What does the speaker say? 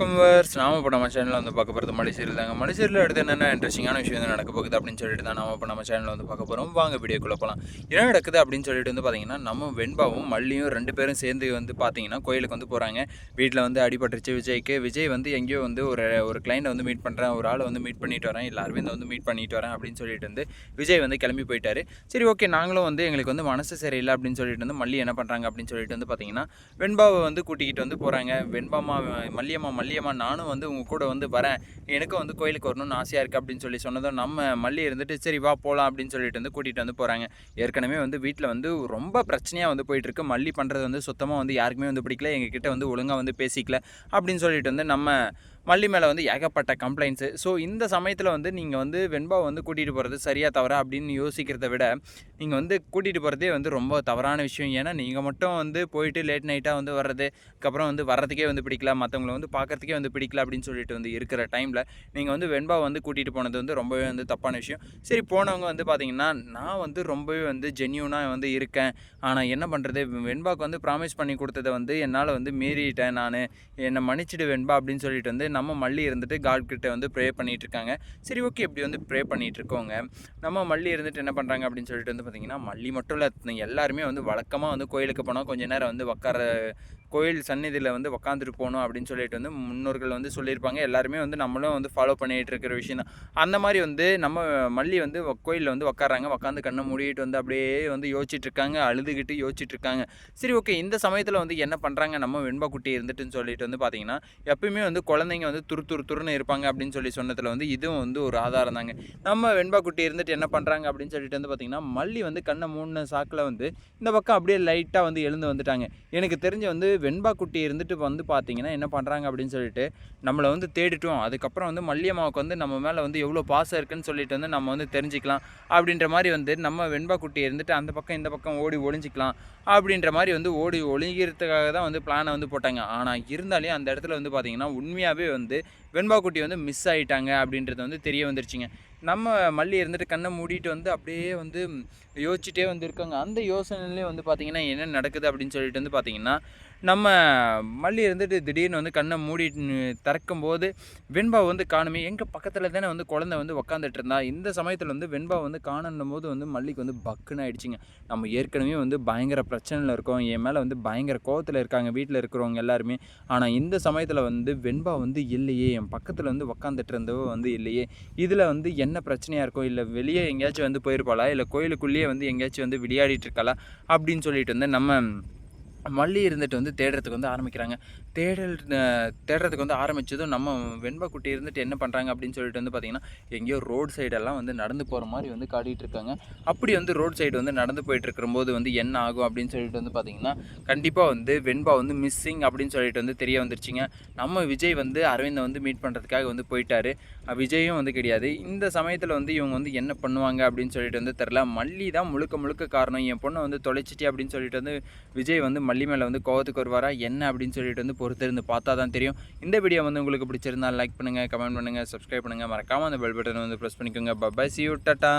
வணக்கம் வர்ஸ் நாம இப்போ நம்ம சேனலில் வந்து பார்க்க போகிறது மலேசியரில் தாங்க. மலேசியரில் அடுத்து என்னென்ன இன்ட்ரெஸ்டிங்கான விஷயம் வந்து நடக்க போகுது அப்படின்னு சொல்லிட்டு தான் நாம இப்போ நம்ம சேனலில் வந்து பார்க்க போகிறோம் வாங்க வீடியோக்குள்ளே போகலாம் என்ன நடக்குது அப்படின்னு சொல்லிட்டு வந்து பார்த்தீங்கன்னா நம்ம வெண்பாவும் மல்லியும் ரெண்டு பேரும் சேர்ந்து வந்து பார்த்தீங்கன்னா கோயிலுக்கு வந்து போகிறாங்க வீட்டில் வந்து அடிபட்டுருச்சு விஜய்க்கு. விஜய் வந்து எங்கேயோ வந்து ஒரு ஒரு கிளைண்ட்டை வந்து மீட் பண்ணுறேன் ஒரு ஆளை வந்து மீட் பண்ணிட்டு வரேன். இல்லை அரவிந்த் வந்து மீட் பண்ணிட்டு வரேன் அப்படின்னு சொல்லிட்டு வந்து விஜய் வந்து கிளம்பி போயிட்டாரு. சரி ஓகே நாங்களும் வந்து எங்களுக்கு வந்து மனசு சரியில்லை அப்படின்னு சொல்லிட்டு வந்து மல்லி என்ன பண்ணுறாங்க அப்படின்னு சொல்லிட்டு வந்து பார்த்தீங்கன்னா வெண்பாவை வந்து கூட்டிக்கிட்டு வந்து போகிறாங்க வெண்பாமா மல்லியம்மா மல்லியம்மா நானும் வந்து உங்கள் கூட வந்து வரேன். எனக்கும் வந்து கோயிலுக்கு வரணும்னு ஆசையாக இருக்குது அப்படின்னு சொல்லி சொன்னதும் நம்ம மல்லி இருந்துட்டு சரி வா போகலாம் அப்படின்னு சொல்லிட்டு வந்து கூட்டிகிட்டு வந்து போகிறாங்க ஏற்கனவே வந்து வீட்டில் வந்து ரொம்ப பிரச்சனையாக வந்து போயிட்டுருக்கு மல்லி பண்ணுறது வந்து சுத்தமாக வந்து யாருக்குமே வந்து பிடிக்கல. எங்ககிட்ட வந்து ஒழுங்காக வந்து பேசிக்கல அப்படின்னு சொல்லிட்டு வந்து நம்ம மல்லி மேலே வந்து ஏகப்பட்ட கம்ப்ளைண்ட்ஸு ஸோ இந்த சமயத்தில் வந்து நீங்கள் வந்து வெண்பாவை வந்து கூட்டிகிட்டு போகிறது சரியாக தவறா அப்படின்னு யோசிக்கிறத விட நீங்கள் வந்து கூட்டிகிட்டு போகிறதே வந்து ரொம்ப தவறான விஷயம். ஏன்னா நீங்கள் மட்டும் வந்து போயிட்டு லேட் நைட்டாக வந்து வர்றது அதுக்கப்புறம் வந்து வர்றதுக்கே வந்து பிடிக்கல மற்றவங்கள வந்து பார்க்கறதுக்கே வந்து பிடிக்கல அப்படின்னு சொல்லிட்டு வந்து இருக்கிற டைமில் நீங்கள் வந்து வெண்பாவை வந்து கூட்டிகிட்டு போனது வந்து ரொம்பவே வந்து தப்பான விஷயம். சரி போனவங்க வந்து பார்த்தீங்கன்னா நான் வந்து ரொம்பவே வந்து ஜென்யூனாக வந்து இருக்கேன். ஆனால் என்ன பண்ணுறது வெண்பாவுக்கு வந்து ப்ராமிஸ் பண்ணி கொடுத்ததை வந்து என்னால் வந்து மீறிட்டேன் நான். என்னை மன்னிச்சிடு வெண்பா அப்படின்னு சொல்லிட்டு வந்து நான் நம்ம மல்லி இருந்துட்டு காட் கிட்ட வந்து ப்ரே பண்ணிகிட்டு இருக்காங்க சரி ஓகே இப்படி வந்து ப்ரே பண்ணிகிட்டு இருக்கோங்க நம்ம மல்லி இருந்துட்டு என்ன பண்ணுறாங்க அப்படின்னு சொல்லிட்டு வந்து பார்த்தீங்கன்னா மல்லி மட்டும் இல்லை எல்லாருமே வந்து வழக்கமாக வந்து கோயிலுக்கு போனால் கொஞ்சம் நேரம் வந்து உட்கார கோயில் சந்நிதியில் வந்து உக்காந்துட்டு போகணும் அப்படின்னு சொல்லிட்டு வந்து முன்னோர்கள் வந்து சொல்லியிருப்பாங்க. எல்லாருமே வந்து நம்மளும் வந்து ஃபாலோ பண்ணிகிட்டு இருக்கிற விஷயம் தான். அந்த மாதிரி வந்து நம்ம மல்லி வந்து கோயிலில் வந்து உக்காறாங்க உக்காந்து கண்ணை மூடிட்டு வந்து அப்படியே வந்து யோசிச்சுட்டு இருக்காங்க. அழுதுகிட்டு யோசிச்சுட்டு இருக்காங்க. சரி ஓகே இந்த சமயத்தில் வந்து என்ன பண்ணுறாங்க நம்ம வெண்பா குட்டி இருந்துட்டுன்னு சொல்லிட்டு வந்து பார்த்தீங்கன்னா எப்பயுமே வந்து குழந்தைங்க வந்து துரு துரு துருன்னு இருப்பாங்க அப்படின்னு சொல்லி சொன்னதில் வந்து இதுவும் வந்து ஒரு ஆதாரம் தாங்க. நம்ம வெண்பா குட்டி இருந்துட்டு என்ன பண்ணுறாங்க அப்படின்னு சொல்லிட்டு வந்து பார்த்தீங்கன்னா மல்லி வந்து கண்ணை மூடின சாக்கில் வந்து இந்த பக்கம் அப்படியே லைட்டாக வந்து எழுந்து வந்துட்டாங்க. எனக்கு தெரிஞ்ச வந்து வெண்பா குட்டி இருந்துட்டு வந்து பார்த்தீங்கன்னா என்ன பண்ணுறாங்க அப்படின்னு சொல்லிட்டு நம்மளை வந்து தேடிட்டோம். அதுக்கப்புறம் வந்து மல்லியம்மாவுக்கு வந்து நம்ம மேலே வந்து எவ்வளோ பாசம் இருக்குன்னு சொல்லிட்டு வந்து நம்ம வந்து தெரிஞ்சுக்கலாம். அப்படின்ற மாதிரி வந்து நம்ம வெண்பா குட்டி இருந்துட்டு அந்த பக்கம் இந்த பக்கம் ஓடி ஒளிஞ்சிக்கலாம் அப்படின்ற மாதிரி வந்து ஓடி ஒளிகிறதுக்காக தான் வந்து பிளானை வந்து போட்டாங்க. ஆனால் இருந்தாலே அந்த இடத்துல வந்து பார்த்தீங்கன்னா உண்மையாகவே வந்து வெண்பா குட்டி வந்து மிஸ் ஆகிட்டாங்க அப்படின்றது வந்து தெரிய வந்துருச்சுங்க. நம்ம மல்லி இருந்துட்டு கண்ணை மூடிட்டு வந்து அப்படியே வந்து யோசிச்சுட்டே வந்து இருக்காங்க அந்த யோசனையிலே வந்து பார்த்திங்கன்னா என்ன நடக்குது அப்படின்னு சொல்லிட்டு வந்து பார்த்திங்கன்னா நம்ம மல்லி இருந்துட்டு திடீர்னு வந்து கண்ணை மூடி திறக்கும் போது வெண்பா வந்து காணுமே. எங்கள் பக்கத்தில் தானே வந்து குழந்தை வந்து உக்காந்துட்டு இருந்தா. இந்த சமயத்தில் வந்து வெண்பா வந்து காணும் போது வந்து மல்லிக்கு வந்து பக்குன்னு ஆயிடுச்சுங்க. நம்ம ஏற்கனவே வந்து பயங்கர பிரச்சனையில் இருக்கோம். என் மேலே வந்து பயங்கர கோவத்தில் இருக்காங்க வீட்டில் இருக்கிறவங்க எல்லாருமே. ஆனால் இந்த சமயத்தில் வந்து வெண்பா வந்து இல்லையே. என் பக்கத்தில் வந்து உக்காந்துட்டு இருந்தவோ வந்து இல்லையே. இதில் வந்து என்ன என்ன பிரச்சனையாக இருக்கும்? இல்லை வெளியே எங்கேயாச்சும் வந்து போயிருப்பாளா? இல்லை கோயிலுக்குள்ளேயே வந்து எங்கேயாச்சும் வந்து விளையாடிட்டு இருக்காளா? அப்படின்னு சொல்லிட்டு வந்து நம்ம மல்லி இருந்துட்டு வந்து தேடுறதுக்கு வந்து ஆரம்பிக்கிறாங்க. தேடல் தேடுறதுக்கு வந்து ஆரம்பித்ததும் நம்ம வெண்பா குட்டி இருந்துட்டு என்ன பண்ணுறாங்க அப்படின்னு சொல்லிட்டு வந்து பார்த்திங்கன்னா எங்கேயோ ரோடு சைடெல்லாம் வந்து நடந்து போகிற மாதிரி வந்து காட்டிகிட்டு இருக்காங்க. அப்படி வந்து ரோடு சைடு வந்து நடந்து போயிட்டுருக்கும்போது வந்து என்ன ஆகும் அப்படின்னு சொல்லிட்டு வந்து பார்த்திங்கன்னா கண்டிப்பாக வந்து வெண்பா வந்து மிஸ்ஸிங் அப்படின்னு சொல்லிட்டு வந்து தெரிய வந்துருச்சுங்க. நம்ம விஜய் வந்து அரவிந்தை வந்து மீட் பண்ணுறதுக்காக வந்து போயிட்டாரு. விஜயும் வந்து கிடையாது. இந்த சமயத்தில் வந்து இவங்க வந்து என்ன பண்ணுவாங்க அப்படின்னு சொல்லிட்டு வந்து தெரில மல்லி தான் முழுக்க முழுக்க காரணம். என் பொண்ணை வந்து தொலைச்சிட்டி அப்படின்னு சொல்லிட்டு வந்து விஜய் வந்து மல்லி மேலே வந்து கோவத்துக்கு வருவாரா? என்ன அப்படின்னு சொல்லிட்டு வந்து பொறுத்திருந்து பார்த்தா தான் தெரியும். இந்த வீடியோ வந்து உங்களுக்கு பிடிச்சிருந்தா லைக் பண்ணுங்கள் கமெண்ட் பண்ணுங்கள் சப்ஸ்கிரைப் பண்ணுங்கள் மறக்காமல் அந்த பெல் பட்டனை வந்து ப்ரெஸ் பண்ணிக்கோங்க. Bye bye C you tata